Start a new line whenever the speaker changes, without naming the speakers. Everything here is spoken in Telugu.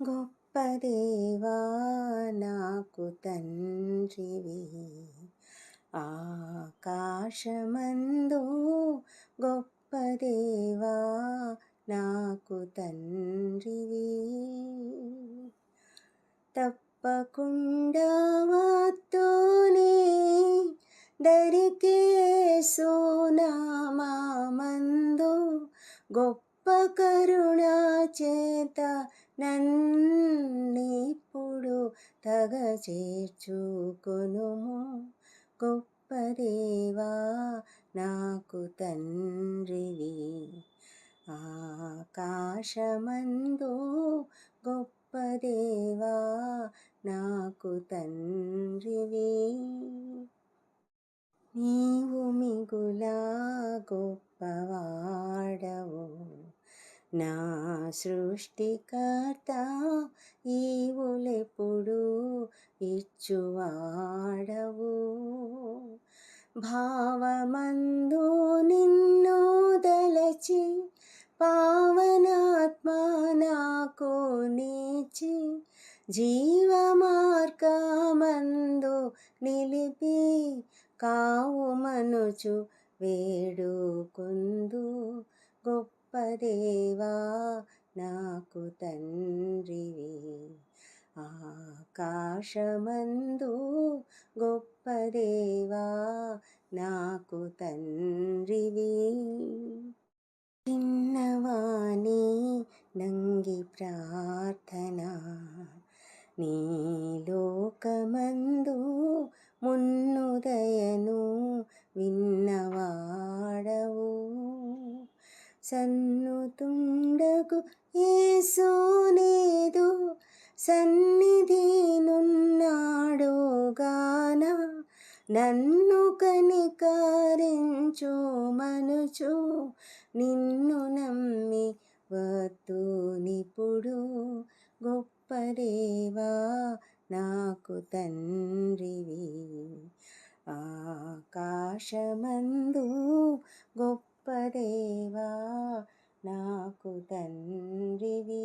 గొప్ప దేవా నాకు తండ్రివి. ఆకాశమందు గొప్ప దేవా నాకు తండ్రివి. తప్పకుండా వాతోనే దరికే సోనామామందు గొప్ప కరుణా చేత నన్నిప్పుడు తగ చేర్చుకొనుము. గొప్ప దేవా నాకు తండ్రివి. ఆకాశమందు గొప్ప దేవా నాకు తండ్రివి. నీవు మిగులా గొప్పవాడవు. నా సృష్టికర్త ఈవులెప్పుడు ఇచ్చువాడవు. భావమందు నిన్ను దలచి పావనాత్మ నాకు నీచి జీవ మార్గమందు నిలిపి కావు మనుచు వేడుకుందు. గొప్ప గొప్పదేవా నాకు తండ్రివి. ఆకాశమందు గొప్పదేవా? నాకు తండ్రివి. చిన్నవాణి నంగి ప్రార్థన. నీ లోకమందు మున్నుదయను విన్నవాడవు సన్నుతుండకు ఏసోనేదు సన్నిధి నున్నాడోగాన. నన్ను కనికరించు మనుచు. నిన్ను నమ్మి వద్దు నిపుడు. గొప్ప దేవా నాకు తండ్రివి. ఆకాశమందు గొప్ప దేవా నాకు తండ్రివి